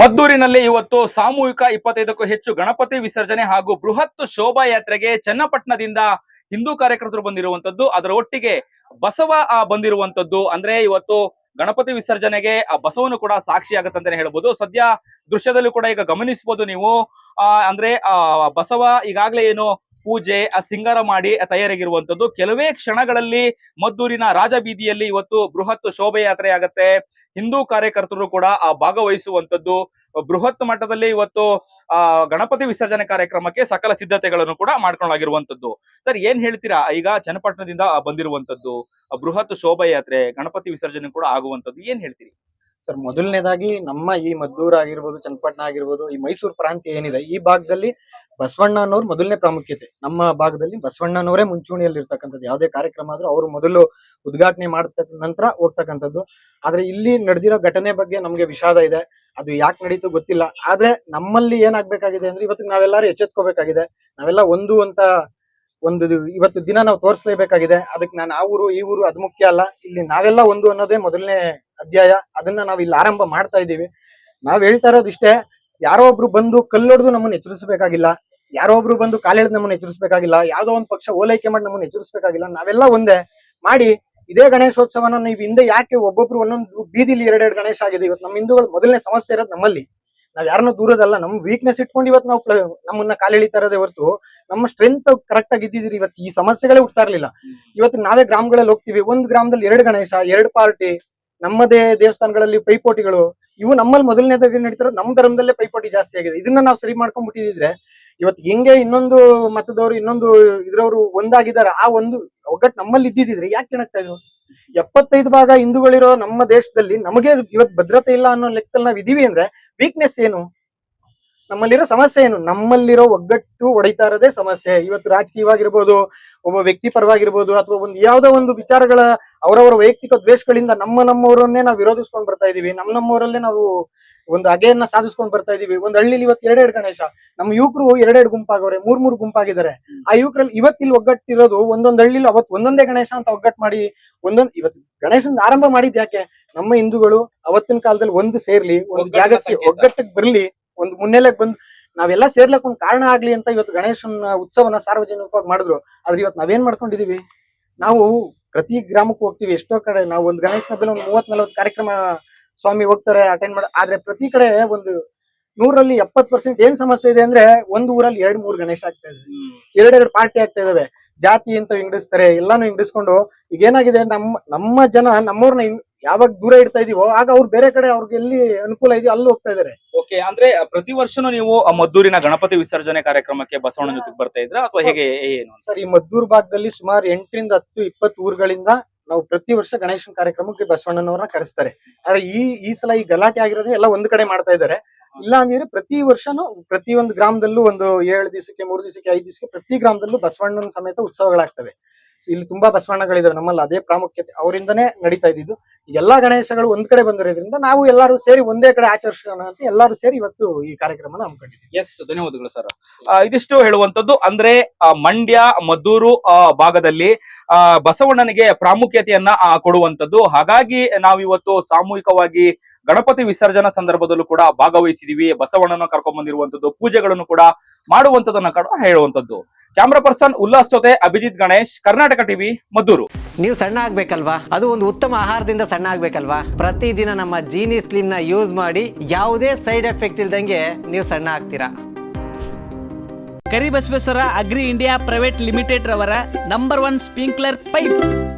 ಮದ್ದೂರಿನಲ್ಲಿ ಇವತ್ತು ಸಾಮೂಹಿಕ ಇಪ್ಪತ್ತೈದಕ್ಕೂ ಹೆಚ್ಚು ಗಣಪತಿ ವಿಸರ್ಜನೆ ಹಾಗೂ ಬೃಹತ್ ಶೋಭಾಯಾತ್ರೆಗೆ ಚನ್ನಪಟ್ಟಣದಿಂದ ಹಿಂದೂ ಕಾರ್ಯಕರ್ತರು ಬಂದಿರುವಂತದ್ದು. ಅದರ ಒಟ್ಟಿಗೆ ಬಸವ ಆ, ಬಂದಿರುವಂತದ್ದು. ಅಂದ್ರೆ ಇವತ್ತು ಗಣಪತಿ ವಿಸರ್ಜನೆಗೆ ಆ ಬಸವನು ಕೂಡ ಸಾಕ್ಷಿ ಆಗತ್ತಂತಾನೆ ಹೇಳ್ಬೋದು. ಸದ್ಯ ದೃಶ್ಯದಲ್ಲೂ ಕೂಡ ಈಗ ಗಮನಿಸಬಹುದು ನೀವು. ಆ ಅಂದ್ರೆ ಆ ಬಸವ ಈಗಾಗಲೇ ಏನು ಪೂಜೆ, ಆ ಸಿಂಗಾರ ಮಾಡಿ ತಯಾರಾಗಿರುವಂತದ್ದು ಕೆಲವೇ ಕ್ಷಣಗಳಲ್ಲಿ ಮದ್ದೂರಿನ ರಾಜಬೀದಿಯಲ್ಲಿ ಇವತ್ತು ಬೃಹತ್ ಶೋಭಾಯಾತ್ರೆ ಆಗತ್ತೆ. ಹಿಂದೂ ಕಾರ್ಯಕರ್ತರು ಕೂಡ ಆ ಭಾಗವಹಿಸುವಂತದ್ದು ಬೃಹತ್ ಮಟ್ಟದಲ್ಲಿ ಇವತ್ತು, ಆ, ಗಣಪತಿ ವಿಸರ್ಜನೆ ಕಾರ್ಯಕ್ರಮಕ್ಕೆ ಸಕಲ ಸಿದ್ಧತೆಗಳನ್ನು ಕೂಡ ಮಾಡ್ಕೊಂಡಾಗಿರುವಂತದ್ದು ಸರ್, ಏನ್ ಹೇಳ್ತೀರಾ? ಈಗ ಚನ್ನಪಟ್ಟಣದಿಂದ ಬಂದಿರುವಂತದ್ದು ಬೃಹತ್ ಶೋಭಾಯಾತ್ರೆ, ಗಣಪತಿ ವಿಸರ್ಜನೆ ಕೂಡ ಆಗುವಂತದ್ದು ಏನ್ ಹೇಳ್ತೀರಿ? ಸರ್, ಮೊದಲನೇದಾಗಿ ನಮ್ಮ ಈ ಮದ್ದೂರ್ ಆಗಿರ್ಬೋದು ಚನ್ನಪಟ್ಟಣ ಆಗಿರ್ಬೋದು, ಈ ಮೈಸೂರು ಪ್ರಾಂತ್ಯ ಏನಿದೆ, ಈ ಭಾಗದಲ್ಲಿ ಬಸವಣ್ಣ ಅನ್ನೋರು ಮೊದಲನೇ ಪ್ರಾಮುಖ್ಯತೆ. ನಮ್ಮ ಭಾಗದಲ್ಲಿ ಬಸವಣ್ಣನವರೇ ಮುಂಚೂಣಿಯಲ್ಲಿ ಇರ್ತಕ್ಕಂಥದ್ದು ಯಾವುದೇ ಕಾರ್ಯಕ್ರಮ ಆದ್ರೂ ಅವರು ಮೊದಲು ಉದ್ಘಾಟನೆ ಮಾಡಿದ ನಂತರ ಹೋಗ್ತಕ್ಕಂಥದ್ದು. ಆದ್ರೆ ಇಲ್ಲಿ ನಡೆದಿರೋ ಘಟನೆ ಬಗ್ಗೆ ನಮ್ಗೆ ವಿಷಾದ ಇದೆ. ಅದು ಯಾಕೆ ನಡೀತು ಗೊತ್ತಿಲ್ಲ. ಆದ್ರೆ ನಮ್ಮಲ್ಲಿ ಏನಾಗ್ಬೇಕಾಗಿದೆ ಅಂದ್ರೆ ಇವತ್ತು ನಾವೆಲ್ಲರೂ ಎಚ್ಚೆತ್ಕೋಬೇಕಾಗಿದೆ. ನಾವೆಲ್ಲ ಒಂದು ಅಂತ ಒಂದು ಇವತ್ತು ದಿನ ನಾವು ತೋರಿಸ್ಲೇಬೇಕಾಗಿದೆ. ಅದಕ್ಕೆ ನಾನು ಆ ಊರು, ಈ ಊರು ಅದು ಮುಖ್ಯ ಅಲ್ಲ. ಇಲ್ಲಿ ನಾವೆಲ್ಲ ಒಂದು ಅನ್ನೋದೇ ಮೊದಲನೇ ಅಧ್ಯಾಯ. ಅದನ್ನ ನಾವು ಇಲ್ಲಿ ಆರಂಭ ಮಾಡ್ತಾ ಇದ್ದೀವಿ. ನಾವ್ ಹೇಳ್ತಾ ಇರೋದು ಇಷ್ಟೇ ಯಾರೋ ಒಬ್ರು ಬಂದು ಕಲ್ಲೊಡ್ದು ನಮ್ಮನ್ನ ಎಚ್ಚರಿಸಬೇಕಾಗಿಲ್ಲ ಯಾರೋ ಒಬ್ರು ಬಂದು ಕಾಲೆಳೆದು ನಮ್ಮನ್ನ ಎಚ್ಚರಿಸಬೇಕಾಗಿಲ್ಲ ಯಾವ್ದೋ ಒಂದು ಪಕ್ಷ ಓಲೈಕೆ ಮಾಡಿ ನಮ್ಮನ್ನ ಎಚ್ಚರಿಸಬೇಕಾಗಿಲ್ಲ ನಾವೆಲ್ಲ ಒಂದೇ. ಮಾಡಿ ಇದೇ ಗಣೇಶೋತ್ಸವನ ನೀವು ಹಿಂದೆ ಯಾಕೆ ಒಬ್ಬೊಬ್ರು ಒಂದೊಂದು ಬೀದಿಲಿ ಎರಡೆರಡು ಗಣೇಶ ಆಗಿದೆ ಇವತ್ತು ನಮ್ಮ ಹಿಂದೂಗಳು ಮೊದಲನೇ ಸಮಸ್ಯೆ ಇರೋದು ನಮ್ಮಲ್ಲಿ. ನಾವ್ ಯಾರನ್ನು ದೂರದಲ್ಲ ನಮ್ ವೀಕ್ನೆಸ್ ಇಟ್ಕೊಂಡು ಇವತ್ತು ನಾವು ನಮ್ಮನ್ನ ಕಾಲೆಳಿತಾ ಇರೋದೇ ಹೊರತು ನಮ್ಮ ಸ್ಟ್ರೆಂತ್ ಕರೆಕ್ಟ್ ಆಗಿ ಇದ್ದಿದ್ರಿ ಇವತ್ತು ಈ ಸಮಸ್ಯೆಗಳೇ ಹುಡ್ತಾ ಇರ್ಲಿಲ್ಲ. ಇವತ್ತು ನಾವೇ ಗ್ರಾಮಗಳಲ್ಲಿ ಹೋಗ್ತೀವಿ ಒಂದು ಗ್ರಾಮದಲ್ಲಿ ಎರಡು ಗಣೇಶ ಎರಡು ಪಾರ್ಟಿ ನಮ್ಮದೇ ದೇವಸ್ಥಾನಗಳಲ್ಲಿ ಪೈಪೋಟಿಗಳು, ಇವು ನಮ್ಮಲ್ಲಿ ಮೊದಲನೇದಾಗಿ ನಡೀತಾರೋ ನಮ್ಮ ಧರ್ಮದಲ್ಲೇ ಪೈಪೋಟಿ ಜಾಸ್ತಿ ಆಗಿದೆ. ಇದನ್ನ ನಾವು ಸರಿ ಮಾಡ್ಕೊಂಡ್ಬಿಟ್ಟಿದ್ರೆ ಇವತ್ತು ಹೆಂಗೆ ಇನ್ನೊಂದು ಮತದವರು, ಇನ್ನೊಂದು ಇದ್ರವರು ಒಂದಾಗಿದ್ದಾರೆ. ಆ ಒಂದು ಒಗ್ಗಟ್ಟು ನಮ್ಮಲ್ಲಿ ಇದ್ದಿದ್ರೆ ಯಾಕೆ ಕೆಣಕ್ತಾ ಇದ್ರು? ಎಪ್ಪತ್ತೈದು ಭಾಗ ಹಿಂದೂಗಳಿರೋ ನಮ್ಮ ದೇಶದಲ್ಲಿ ನಮಗೆ ಇವತ್ತು ಭದ್ರತೆ ಇಲ್ಲ ಅನ್ನೋ ಲೆಕ್ಕದಲ್ಲಿ ನಾವು ಇದೀವಿ ಅಂದ್ರೆ ವೀಕ್ನೆಸ್ ಏನು? ನಮ್ಮಲ್ಲಿರೋ ಸಮಸ್ಯೆ ಏನು? ನಮ್ಮಲ್ಲಿರೋ ಒಗ್ಗಟ್ಟು ಹೊಡಿತಾ ಇರೋದೇ ಸಮಸ್ಯೆ. ಇವತ್ತು ರಾಜಕೀಯವಾಗಿರ್ಬೋದು ಒಬ್ಬ ವ್ಯಕ್ತಿ ಪರವಾಗಿರ್ಬೋದು ಅಥವಾ ಒಂದು ಯಾವ್ದೋ ಒಂದು ವಿಚಾರಗಳ ಅವರವರ ವೈಯಕ್ತಿಕ ದ್ವೇಷಗಳಿಂದ ನಮ್ಮ ನಮ್ಮವರನ್ನೇ ನಾವು ವಿರೋಧಿಸ್ಕೊಂಡ್ ಬರ್ತಾ ಇದೀವಿ. ನಮ್ಮ ನಮ್ಮವರಲ್ಲೇ ನಾವು ಒಂದು ಅಗೆಯನ್ನ ಸಾಧಿಸ್ಕೊಂಡು ಬರ್ತಾ ಇದೀವಿ. ಒಂದ್ ಹಳ್ಳಿಲಿ ಇವತ್ತು ಎರಡೆರಡು ಗಣೇಶ. ನಮ್ಮ ಯುವಕರು ಎರಡೆರಡು ಗುಂಪಾಗವ್ರೆ ಮೂರ್ ಮೂರ್ ಗುಂಪಾಗಿದ್ದಾರೆ. ಆ ಯುವಕರಲ್ಲಿ ಇವತ್ತಿಲ್ಲಿ ಒಗ್ಗಟ್ಟಿರೋದು ಒಂದೊಂದ್ ಹಳ್ಳಿಲಿ ಅವತ್ ಒಂದೊಂದೇ ಗಣೇಶ ಅಂತ ಒಗ್ಗಟ್ಟು ಮಾಡಿ ಒಂದೊಂದ್ ಇವತ್ತು ಗಣೇಶನ ಆರಂಭ ಮಾಡಿದ್ ಯಾಕೆ? ನಮ್ಮ ಹಿಂದೂಗಳು ಅವತ್ತಿನ ಕಾಲದಲ್ಲಿ ಒಂದು ಸೇರ್ಲಿ ಒಂದು ಜಾಗಕ್ಕೆ. ಒಗ್ಗಟ್ಟಿಗೆ ಬರ್ಲಿ ಒಂದು ಮುನ್ನೆಲೆಗೆ ಬಂದು ನಾವೆಲ್ಲ ಸೇರ್ಲಕ್ ಒಂದ್ ಕಾರಣ ಆಗ್ಲಿ ಅಂತ ಇವತ್ತು ಗಣೇಶನ ಉತ್ಸವನ ಸಾರ್ವಜನಿಕವಾಗಿ ಮಾಡಿದ್ರು. ಆದ್ರೆ ಇವತ್ತು ನಾವೇನ್ ಮಾಡ್ಕೊಂಡಿದೀವಿ? ನಾವು ಪ್ರತಿ ಗ್ರಾಮಕ್ಕೂ ಹೋಗ್ತೀವಿ. ಎಷ್ಟೋ ಕಡೆ ನಾವು ಒಂದು ಗಣೇಶ ಹಬ್ಬದಲ್ಲಿ ಒಂದು ಮೂವತ್ ನಲವತ್ತು ಕಾರ್ಯಕ್ರಮ ಸ್ವಾಮಿ ಹೋಗ್ತಾರೆ ಅಟೆಂಡ್ ಮಾಡ ಆದ್ರೆ ಪ್ರತಿ ಕಡೆ ಒಂದು ನೂರಲ್ಲಿ ಎಪ್ಪತ್ ಪರ್ಸೆಂಟ್ ಏನ್ ಸಮಸ್ಯೆ ಇದೆ ಅಂದ್ರೆ ಒಂದು ಊರಲ್ಲಿ ಎರಡ್ ಮೂರ್ ಗಣೇಶ ಆಗ್ತಾ ಇದೆ ಎರಡೆರಡು ಪಾರ್ಟಿ ಆಗ್ತಾ ಇದಾವೆ. ಜಾತಿ ಅಂತ ವಿಂಗಡಿಸ್ತಾರೆ ಎಲ್ಲಾನು ವಿಂಗಡಿಸ್ಕೊಂಡು ಈಗ ಏನಾಗಿದೆ ನಮ್ಮ ನಮ್ಮ ಜನ ನಮ್ಮವ್ರನ್ನ ಹಿಂಗ್- ಯಾವಾಗ ದೂರ ಇಡ್ತಾ ಇದೀವೋ ಆಗ ಅವ್ರು ಬೇರೆ ಕಡೆ ಅವ್ರಿಗೆ ಎಲ್ಲಿ ಅನುಕೂಲ ಇದೆಯೋ ಅಲ್ಲಿ ಹೋಗ್ತಾ ಇದಾರೆ. ಓಕೆ ಅಂದ್ರೆ ಪ್ರತಿ ವರ್ಷನೂ ನೀವು ಆ ಮದ್ದೂರಿನ ಗಣಪತಿ ವಿಸರ್ಜನೆ ಕಾರ್ಯಕ್ರಮಕ್ಕೆ ಬಸವಣ್ಣ ಜೊತೆಗೆ ಬರ್ತಾ ಇದ್ರ ಅಥವಾ ಹೇಗೆ ಏನು? ಸರ್ ಈ ಮದ್ದೂರ್ ಭಾಗದಲ್ಲಿ ಸುಮಾರು ಎಂಟರಿಂದ ಹತ್ತು ಇಪ್ಪತ್ತು ಊರುಗಳಿಂದ ನಾವು ಪ್ರತಿ ವರ್ಷ ಗಣೇಶನ ಕಾರ್ಯಕ್ರಮಕ್ಕೆ ಬಸವಣ್ಣನವ್ರನ್ನ ಕರೆಸ್ತಾರೆ. ಆದ್ರೆ ಈ ಈ ಸಲ ಈ ಗಲಾಟೆ ಆಗಿರೋದು ಎಲ್ಲ ಒಂದ್ ಕಡೆ ಮಾಡ್ತಾ ಇದಾರೆ. ಇಲ್ಲ ಅಂದ್ರೆ ಪ್ರತಿ ವರ್ಷನೂ ಪ್ರತಿ ಒಂದು ಗ್ರಾಮದಲ್ಲೂ ಒಂದು ಏಳು ದಿವಸಕ್ಕೆ ಮೂರು ದಿವಸಕ್ಕೆ ಐದು ದಿವಸಕ್ಕೆ ಪ್ರತಿ ಗ್ರಾಮದಲ್ಲೂ ಬಸವಣ್ಣನ ಸಮೇತ ಉತ್ಸವಗಳಾಗ್ತವೆ. ಇಲ್ಲಿ ತುಂಬಾ ಬಸವಣ್ಣಗಳಿದಾವೆ ನಮ್ಮಲ್ಲಿ, ಅದೇ ಪ್ರಾಮುಖ್ಯತೆ. ಅವರಿಂದನೇ ನಡೀತಾ ಇದ್ದಿದ್ದು. ಎಲ್ಲಾ ಗಣೇಶಗಳು ಒಂದ್ ಕಡೆ ಬಂದಿರೋದ್ರಿಂದ ನಾವು ಎಲ್ಲರೂ ಸೇರಿ ಒಂದೇ ಕಡೆ ಆಚರಿಸೋಣ ಅಂತ ಎಲ್ಲರೂ ಸೇರಿ ಇವತ್ತು ಈ ಕಾರ್ಯಕ್ರಮನ ಹಮ್ಮಿಕೊಂಡಿದ್ದೀವಿ. ಎಸ್ ಧನ್ಯವಾದಗಳು ಸರ್. ಇದಿಷ್ಟು ಹೇಳುವಂತದ್ದು ಅಂದ್ರೆ ಮಂಡ್ಯ, ಮದ್ದೂರು ಭಾಗದಲ್ಲಿ ಬಸವಣ್ಣನಿಗೆ ಪ್ರಾಮುಖ್ಯತೆಯನ್ನ ಕೊಡುವಂತದ್ದು ಹಾಗಾಗಿ ನಾವಿವತ್ತು ಸಾಮೂಹಿಕವಾಗಿ ಗಣಪತಿ ವಿಸರ್ಜನಾ ಸಂದರ್ಭದಲ್ಲೂ ಕೂಡ ಭಾಗವಹಿಸಿದೀವಿ. ಬಸವಣ್ಣನ ಕರ್ಕೊಂಡ್ ಬಂದಿರುವಂತದ್ದು ಪೂಜೆಗಳನ್ನು ಕೂಡ ಮಾಡುವಂತದನ್ನ ಕೂಡ ಹೇಳುವಂತದ್ದು ಕ್ಯಾಮ್ರಾ ಪರ್ಸನ್ ಉಲ್ಲಾಸ್ ಜೊತೆ ಅಭಿಜಿತ್ ಗಣೇಶ್ ಕರ್ನಾಟಕ ಟಿವಿ ಮದ್ದೂರು. ನೀವು ಸಣ್ಣ ಆಗ್ಬೇಕಲ್ವಾ? ಅದು ಒಂದು ಉತ್ತಮ ಆಹಾರದಿಂದ ಸಣ್ಣ ಆಗ್ಬೇಕಲ್ವಾ? ಪ್ರತಿದಿನ ನಮ್ಮ ಜೀನಿ ಸ್ಲಿಮ್ನ ಯೂಸ್ ಮಾಡಿ ಯಾವುದೇ ಸೈಡ್ ಎಫೆಕ್ಟ್ ಇಲ್ದಂಗೆ ನೀವು ಸಣ್ಣ ಆಗ್ತೀರಾ? Karibasaveshwara agri India private limited ರವರ ನಂಬರ್ ಒನ್ ಸ್ಪ್ರಿಂಕ್ಲರ್ ಪೈಪ್.